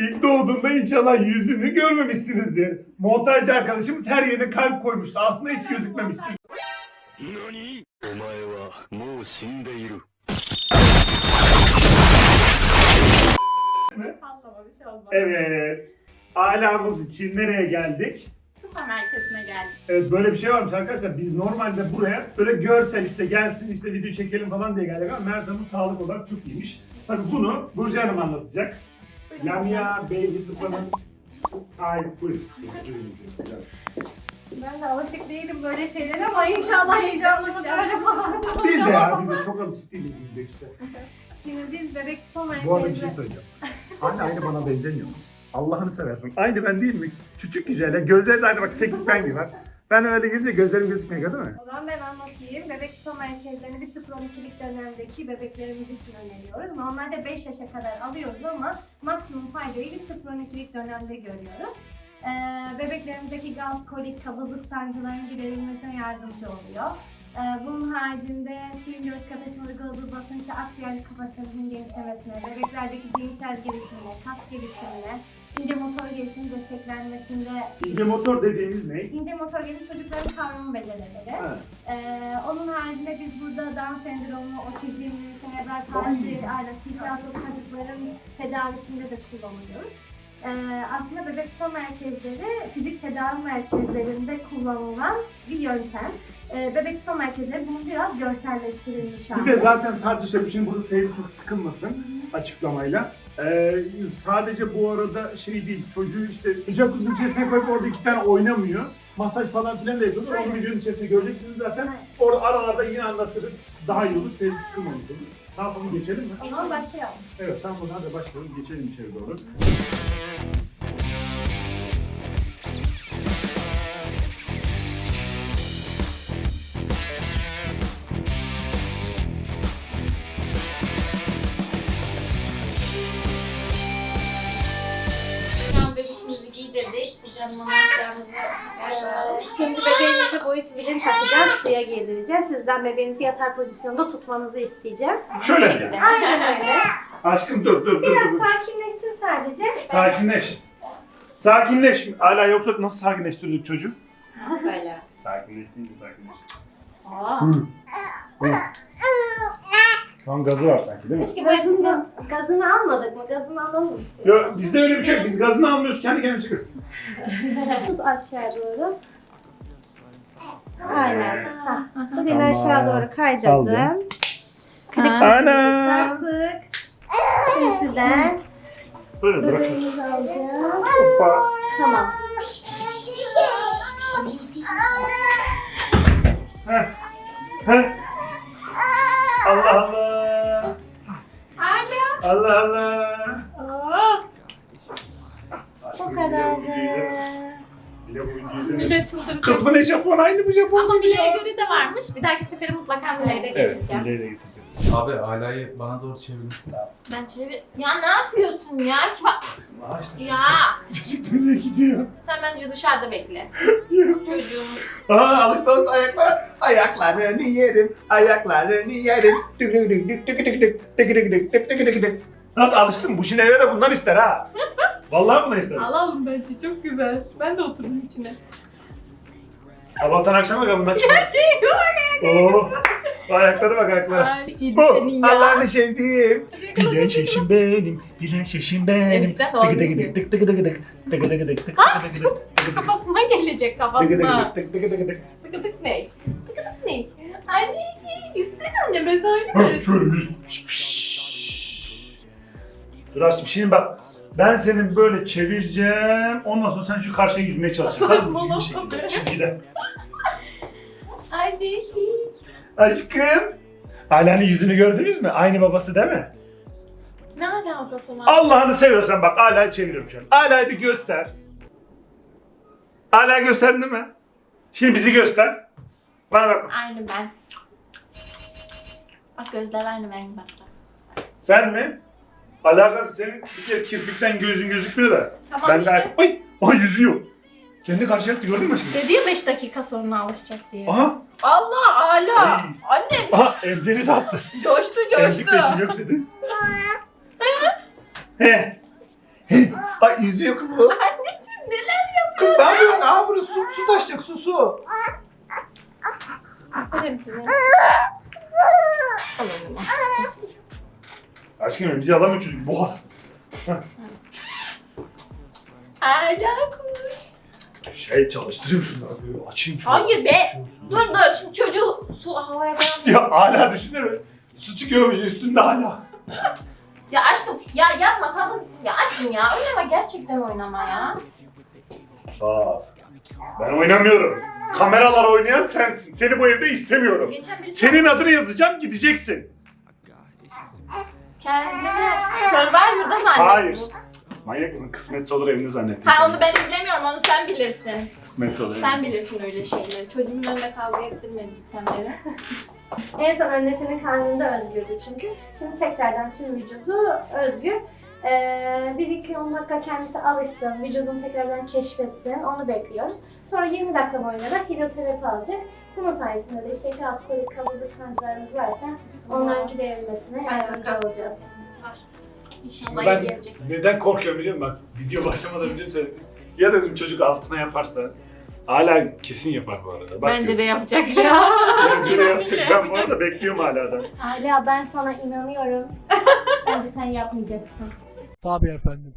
İlk doğduğunda inşallah yüzünü görmemişsinizdir. Montajcı arkadaşımız her yerine kalp koymuştu. Aslında hiç gözükmemişti. Evet. Alamız için nereye geldik? Sıpa merkezine geldik. Evet böyle bir şey varmış arkadaşlar. Biz normalde buraya böyle görsel işte gelsin işte video çekelim falan diye geldik ama Merzam'ın sağlık olarak çok iyiymiş. Tabii bunu Burcu Hanım anlatacak. Lamia Baby Spa'nın sahibi. Güzel. Ben de alışık değilim böyle şeylere ama inşallah heyecanlanıp böyle falan. Biz de ya biz de çok alışık değiliz biz de işte. Şimdi biz bebek spa merkezine... Bu arada bir şey söyleyeceğim. Anne aynı bana benzemiyor mu? Allah'ını seversin. Aynı ben değil mi? Küçük güzel ya. Gözleri de aynı bak çekik ben gibi. Ben öyle gidince gözlerim gözükmüyor değil mi? O zaman ben anlatayım. Bebek spa merkezlerini bir 0-12'lik dönemdeki bebeklerimiz için öneriyoruz. Normalde 5 yaşa kadar alıyoruz ama maksimum faydayı biz 0-12'lik dönemde görüyoruz. Ee, bebeklerimizdeki gaz, kolik, kabızlık sancılarının giderilmesine yardımcı oluyor. Ee, bunun haricinde suyun göğüs kafesine uyguladığı basınçla akciğer kapasitemizin genişlemesine, bebeklerdeki zihinsel gelişimine, kas gelişimine, ince motor gelişim desteklenmesinde İnce motor dediğimiz ne? İnce motor gelin çocukların kavram becerileri. Ee, onun haricinde biz burada Down sendromu, otizm, serebral palsi, ailesi, ihtiyatsız çocukların tedavisinde de kullanılıyoruz. Ee, aslında bebek spa merkezleri fizik tedavi merkezlerinde kullanılan bir yöntem. Ee, bebek spa merkezleri bunun biraz görselleştirilmiş Bir de zaten sadece işte şimdi burada seyirci çok sıkılmasın açıklamayla. Ee, sadece bu arada şey değil çocuğu işte jacuzzi'nin içerisine koyup orada iki tane oynamıyor. Masaj falan filan da yapıyorlar. Onu videonun içerisinde göreceksiniz zaten. Orada aralarda yine anlatırız. Daha iyi olur. Seyirci sıkılmamış olur. Ne yapalım geçelim mi? O zaman başlayalım. Evet tamam o zaman hadi başlayalım. Geçelim içeri doğru. Şimdi bebeğimizi boyu sivilini takacağız. Suya girdireceğiz. Sizden bebeğinizi yatar pozisyonda tutmanızı isteyeceğim. Şöyle mi? Aynen öyle. Aşkım dur dur dur. Biraz dur. sakinleşsin sadece. Sakinleş. Sakinleş. Hala yoksa nasıl sakinleştirdik çocuğu? Böyle. Sakinleştiğince sakinleş. Aa, an gazı var sanki değil mi? keşke Gazını, gazını almadık mı? Gazını alalım işte. Yok bizde öyle bir şey yok. Biz gazını almıyoruz. Kendi kendine çıkıyor. Tut aşağı doğru. Aynen. Hah. Bugün aşağı doğru kaydırdım. Aldım. Klipsimizi Ana! taktık. Şimdi sizden Böyle bırak. bebeğimizi alacağız. Hoppa. Tamam. Heh. Heh. Allah Allah. Allah Allah. Aşkım, Bu bir de kadar. bu videoyu izlemesin. Bir de bu videoyu izlemesin. Çıldıracak. Kız bu ne Japon? Aynı bu Japon. Ama Mile'ye göre de varmış. Bir dahaki sefere mutlaka Mile'ye de Evet, getireceğim. Mile'yi de getireceğiz. Abi alayı bana doğru çevirmişsin. Ben çevir... Ya ne yapıyorsun ya? Ki bak... Aa işte Ya çocuk nereye gidiyor? sen bence dışarıda bekle. Çocuğum. Aa alıştı alıştı ayaklar. Ayaklarını yerim, ayaklarını yerim. Tık tık tık tık tık tık tık tık tık tık tık tık tık. Nasıl alıştın? Bu şimdi eve de bundan ister ha. Vallahi bundan ister. Alalım bence çok güzel. Ben de oturdum içine. Sabahtan akşama kadar bundan çıkıyor. Oo. Ayaklara bak ayaklara. Ay ciddi Bu senin ya. Allah'ını sevdiğim. Bilen şeşim benim, bilen şeşim benim. Eskiden doğru Tıkı tıkı bilmiyorum. tık tıkı tıkı tık tıkı tıkı tık tıkı Ah, tıkı tık tıkı tık Kafasına gelecek tıkı kafasına. tık tık tıkı tık. Sıkıdık ne? Sıkıdık ne? Annesi, yüzsene anne ben sana Ha, öyle Şöyle yüz. Dur aşkım şimdi bak. Ben senin böyle çevireceğim. Ondan sonra sen şu karşıya yüzmeye çalışacaksın. Düzgün bir şekilde. Çizgiden. Annesi. Aşkım. Ala'nın yüzünü gördünüz mü? Aynı babası değil mi? Ne alakası var? Allah'ını seviyorsan bak Ala'yı çeviriyorum şu an. Ala'yı bir göster. Ala gösterdin mi? Şimdi bizi göster. Bana bak. Aynı ben. Bak gözler aynı benim bak. Sen mi? Alakası senin bir kere kirpikten gözün gözükmüyor da. Tamam ben işte. de ay, ay yüzü yok. Kendi karşı yaptı gördün mü şimdi? Dedi ya 5 dakika sonra alışacak diye. Aha, Allah ala. Ay. Annem aha emzeni de attı. coştu Emzik coştu. de işi yok dedi. He. Ay yüzüyor kız bu. Anneciğim neler Kız ne yapıyorsun? Aa burası su, su taşacak su su. yapıyor musun? Aşkım elimizi alamıyor çocuk boğaz. Hala konuş. Şey çalıştırayım şunları böyle açayım şunu. Hayır be. Dur dur şimdi çocuğu su havaya falan. Ya hala düşünsene. Su çıkıyormuş üstünde hala. Ya aşkım ya yapma kadın. Ya aşkım ya oynama gerçekten oynama ya. Bak. Ben oynamıyorum. Kameralar oynayan sensin. Seni bu evde istemiyorum. Geçen Senin adını yazacağım gideceksin. Kendini Survivor'da zannettim. Hayır. Manyak mısın? Kısmetse olur evinde zannettim. Ha onu ben izlemiyorum onu sen bilirsin. Kısmetse olur. Sen bilirsin öyle şeyleri. Çocuğumun önünde kavga ettirmedi beri. En son annesinin karnında özgürdü çünkü. Şimdi tekrardan tüm vücudu özgür. Ee, biz 2-10 dakika kendisi alışsın, vücudunu tekrardan keşfetsin, onu bekliyoruz. Sonra 20 dakika boyunca da hidroterapi alacak. Bunun sayesinde de işte gaz, kolik, kabızlık sancılarımız varsa onların giderilmesine yardımcı olacağız. İyi Ben neden korkuyorum biliyor musun? Bak video başlamadan önce söyledim. Ya dedim çocuk altına yaparsa hala kesin yapar bu arada. Bak Bence de görürsün. yapacak ya. Bence de yapacak. Ben bu arada bekliyorum hala da. Hala ben sana inanıyorum. Bence sen yapmayacaksın. Tabii efendim.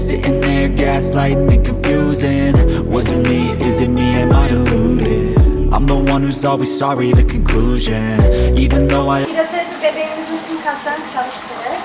Sitting there gaslighting and confusing Was it me, is it me, am I deluded? I'm the one who's always sorry, the conclusion Even though I Hidroterapi bebeğimizin tüm kaslarını çalıştırır.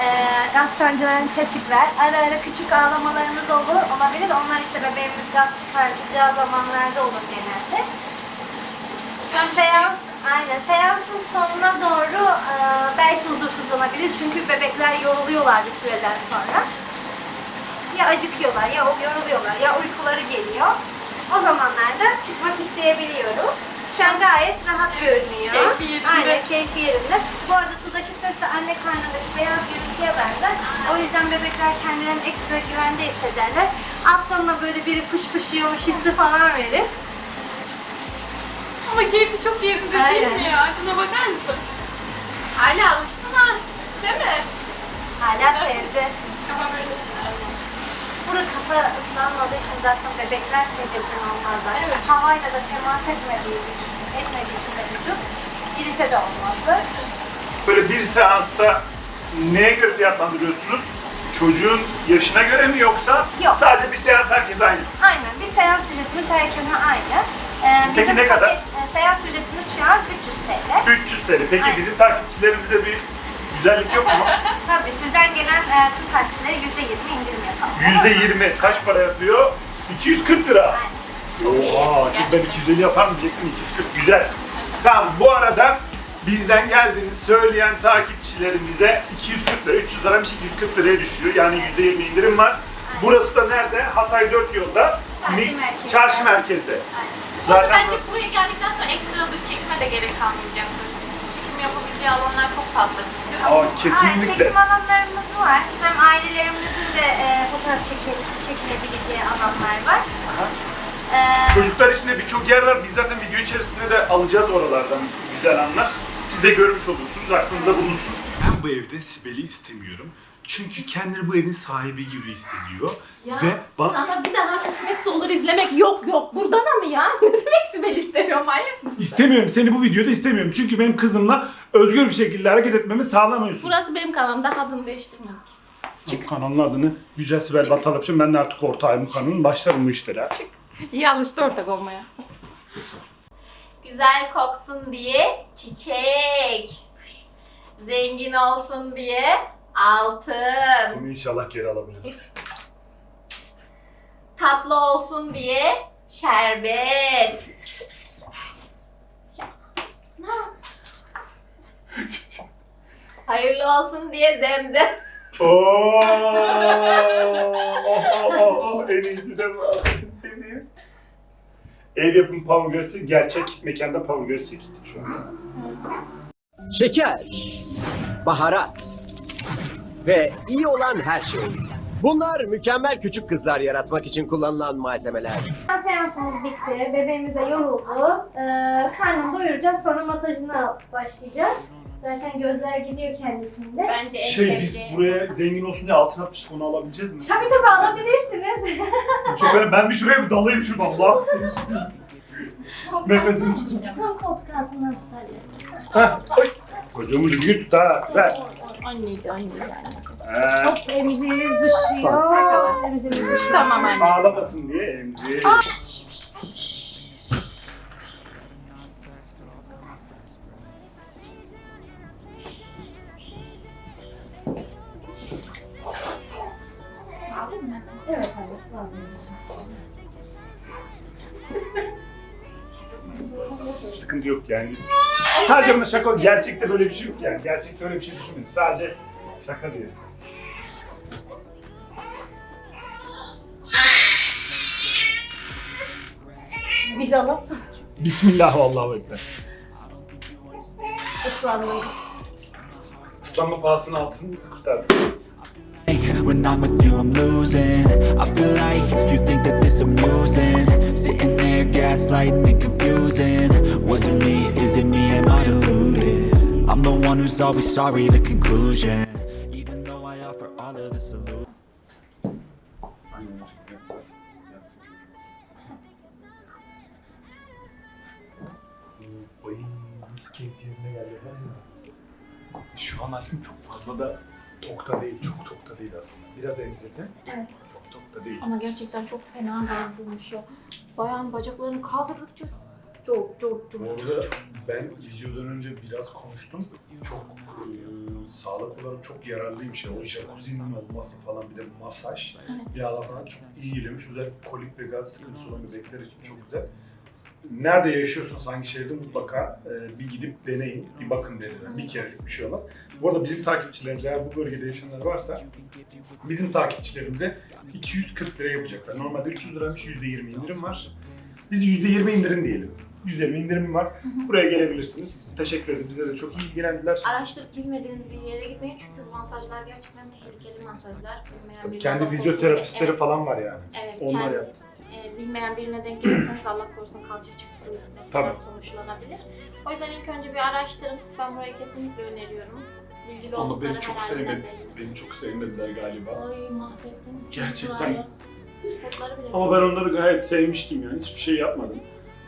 Ee, gaz sancılarını tetikler. Ara ara küçük ağlamalarımız olur, olabilir. Onlar işte bebeğimiz gaz çıkartacağı zamanlarda olur genelde. Seans, aynen. Seansın sonuna doğru e, belki huzursuzlanabilir. Çünkü bebekler yoruluyorlar bir süreden sonra. Ya acıkıyorlar, ya yoruluyorlar, ya uykuları geliyor. O zamanlarda çıkmak isteyebiliyoruz. Şu an gayet rahat görünüyor. Keyfi yerinde. Aynen, keyfi yerinde. Bu arada sudaki ses de anne karnındaki beyaz gürültüye benzer. O yüzden bebekler kendilerini ekstra güvende hissederler. Altlarına böyle biri pış pışıyormuş hissi falan verir. Ama keyfi çok yerinde değil Aynen. mi ya? Şuna bakar mısın? Hala alıştın ha. Değil mi? Hala sevdi. Kafa böyle. Burada kafa ıslanmadığı için zaten bebekler tedirgin olmazlar. Evet. Havayla da temas etmediği, etmediği için de vücut irite de olmazlar. Böyle bir seansta neye göre fiyatlandırıyorsunuz? Çocuğun yaşına göre mi yoksa Yok. sadece bir seans herkes aynı? Aynen. Bir seans ücretimiz herkese aynı. Ee, Peki ne kadar? e, seans ücretimiz şu an 300 TL. 300 TL. Peki Aynen. bizim takipçilerimize bir güzellik yok mu? Tabii sizden gelen e, tüm takipçilere %20 indirim yapalım. %20 kaç para yapıyor? 240 lira. Aynen. Oha çok ben 250 yapar mı diyecektim 240 güzel. Tamam bu arada bizden geldiğini söyleyen takipçilerimize 240 lira 300 liramış 240 liraya düşüyor yani %20 indirim var. Burası da nerede? Hatay 4 yolda. Çarşı merkezde. Çarşı merkezde. Zaten Zaten bence buraya geldikten sonra ekstra dış çekime de gerek kalmayacaktır. Çekim yapabileceği alanlar çok fazla çünkü. Aa, kesinlikle. çekim alanlarımız var. Hem ailelerimizin de e, fotoğraf çeke- çekilebileceği alanlar var. Ee, Çocuklar için de birçok yer var. Biz zaten video içerisinde de alacağız oralardan güzel anlar. Siz de görmüş olursunuz, aklınızda bulunsun. Ben bu evde Sibel'i istemiyorum. Çünkü kendini bu evin sahibi gibi hissediyor. Ya Ve bak sana bir daha kısmetse olur izlemek yok yok. Burada da mı ya? Ne demek Sibel istemiyor manyak mısın? istemiyorum. Seni bu videoda istemiyorum. Çünkü benim kızımla özgür bir şekilde hareket etmemi sağlamıyorsun. Burası benim kanalım. Daha adını değiştirmedik. Bu kanalın adını Yücel Sibel yapacağım. Ben de artık ortağıyım kanalın. Başlarım bu işlere. İyi alıştı ortak olmaya. Güzel koksun diye çiçek. Zengin olsun diye altın. Bunu inşallah geri alabiliriz. Tatlı olsun diye şerbet. Hayırlı olsun diye zemzem. Oo! oh, oh, oh, oh. En iyisi de bu. Ev yapımı görse gerçek mekanda pavur görse şu an. Şeker, baharat ve iyi olan her şey. Bunlar mükemmel küçük kızlar yaratmak için kullanılan malzemeler. Seansımız bitti. Bebeğimiz de yoruldu. Ee, karnını doyuracağız. Sonra masajına başlayacağız. Zaten gözler gidiyor kendisinde. Bence en Şey biz sevdiğim- buraya zengin olsun diye altın atmıştık onu alabileceğiz mi? Tabii tabii alabilirsiniz. Çok önemli. Ben bir şuraya bir dalayım şu Allah. Nefesimi tutun. Tam koltuk altından tutabilirsin. Hah. Oy. Kocamı düzgün tut ha. Ver. Anneydi anneydi. Ee, Hop emziğiniz düşüyor. Emziğiniz düşüyor. Tamam anne. ağlamasın diye emzi. Aldın mı? Evet annesi alıyorum. Sıkıntı yok yani. Biz sadece buna şaka gerçekte böyle bir şey yok yani. Gerçekte öyle bir şey düşünmeyin. Sadece şaka diye. Biz alıp Bismillah vallahu ekber. ıslanmayı. Islanma pahasına altınınızı kurtardık. When I'm with you, I'm losing. I feel like you think that this amusing. Sitting there, gaslighting and confusing. Was it me? Is it me? One who's always sorry, the conclusion. Even though I offer all of the solutions. Ay nasıl keyif yerine geldi var ya. Şu an aşkım çok fazla da tokta değil, çok tokta değil aslında. Biraz emzirdi. Evet. Çok tokta değil. Ama gerçekten çok fena gaz bulmuş ya. Bayan bacaklarını kaldırdıkça çok çok çok Bu arada ben videodan önce biraz konuştum. Çok e, sağlık olarak çok yararlıymış ya. O jacuzzi'nin olması falan bir de masaj. Yağlar falan çok iyi geliyormuş. Özellikle kolik ve gaz sıkıntısı olan bebekler için çok güzel. Nerede yaşıyorsanız hangi şehirde mutlaka e, bir gidip deneyin, bir bakın derim. Bir kere bir şey olmaz. Bu arada bizim takipçilerimiz eğer bu bölgede yaşayanlar varsa bizim takipçilerimize 240 lira yapacaklar. Normalde 300 liraymış %20 indirim var. Biz %20 indirim diyelim. %20 indirim var. Buraya gelebilirsiniz. Teşekkür ederim. Bize de çok iyi ilgilendiler. Araştırıp bilmediğiniz bir yere gitmeyin çünkü bu masajlar gerçekten tehlikeli masajlar. Bilmeyen birine Kendi fizyoterapistleri korusun. falan var yani. Evet, Onlar kendi, yaptı. e, bilmeyen birine denk gelirseniz Allah korusun kalça çıktığı Tabii. sonuçlanabilir. O yüzden ilk önce bir araştırın. Ben burayı kesinlikle öneriyorum. Bilgili Ama oldukları beni çok herhalde sevmedi. belli. Beni çok sevmediler galiba. Ay mahvettin. Gerçekten. Burayı. Spotları bile. Ama ben onları gayet sevmiştim yani. Hiçbir şey yapmadım.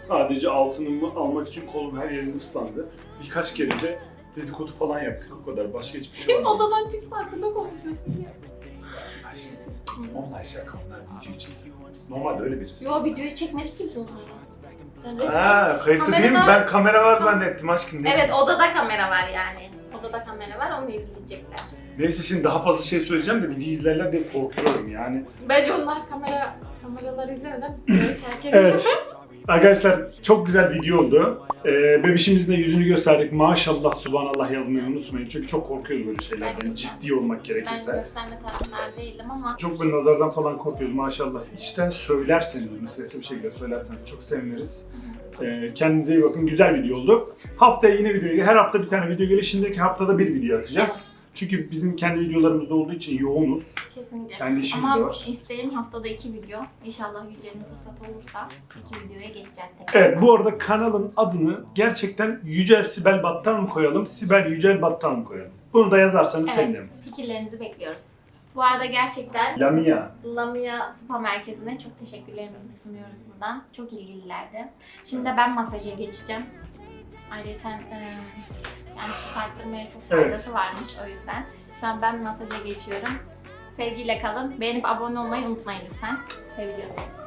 Sadece altınımı almak için kolum her yerim ıslandı. Birkaç kere de dedikodu falan yaptık o kadar. Başka hiçbir şey Kim olmadı. odadan çıksa hakkında konuşuyorsun ya. Onlar şaka onlar video için. Normalde öyle birisi. Yo videoyu çekmedik ki biz onlarla. Sen resmen... Ha, kayıtlı değil mi? Ben kamera var zannettim aşkım değil mi? Evet odada kamera var yani. Odada kamera var onu izleyecekler. Neyse şimdi daha fazla şey söyleyeceğim de video izlerler diye korkuyorum yani. Bence onlar kamera kameraları izlemeden biz böyle terk ediyoruz. Evet. Arkadaşlar çok güzel video oldu. Ee, bebişimizin de yüzünü gösterdik. Maşallah, subhanallah yazmayı unutmayın. Çünkü çok korkuyoruz böyle şeylerden. Ciddi olmak Ben gerekirse. gösterme taraftar değildim ama Çok böyle nazardan falan korkuyoruz maşallah. İçten söylerseniz, meselesi bir şekilde söylerseniz çok seviniriz. Ee, kendinize iyi bakın. Güzel video oldu. Haftaya yine video Her hafta bir tane video geliyor. Şimdiki haftada bir video atacağız. Çünkü bizim kendi videolarımızda olduğu için yoğunuz. kesinlikle. Kendi işimiz ama de var. isteğim haftada iki video. İnşallah Yücel'in fırsat olursa iki videoya geçeceğiz tekrar. Evet bu arada kanalın adını gerçekten Yücel Sibel Battal mı koyalım, Sibel Yücel Battal mı koyalım? Bunu da yazarsanız Evet. sevinirim. Fikirlerinizi bekliyoruz. Bu arada gerçekten Lamia. Lamia Spa Merkezi'ne çok teşekkürlerimizi sunuyoruz buradan. Çok ilgililerdi. Şimdi de ben masaja geçeceğim. Ayrıca e, yani su arttırmaya çok Evet. faydası varmış o yüzden. Şu an ben masaja geçiyorum. Sevgiyle kalın. Beğenip abone olmayı unutmayın lütfen. Seviliyorsunuz.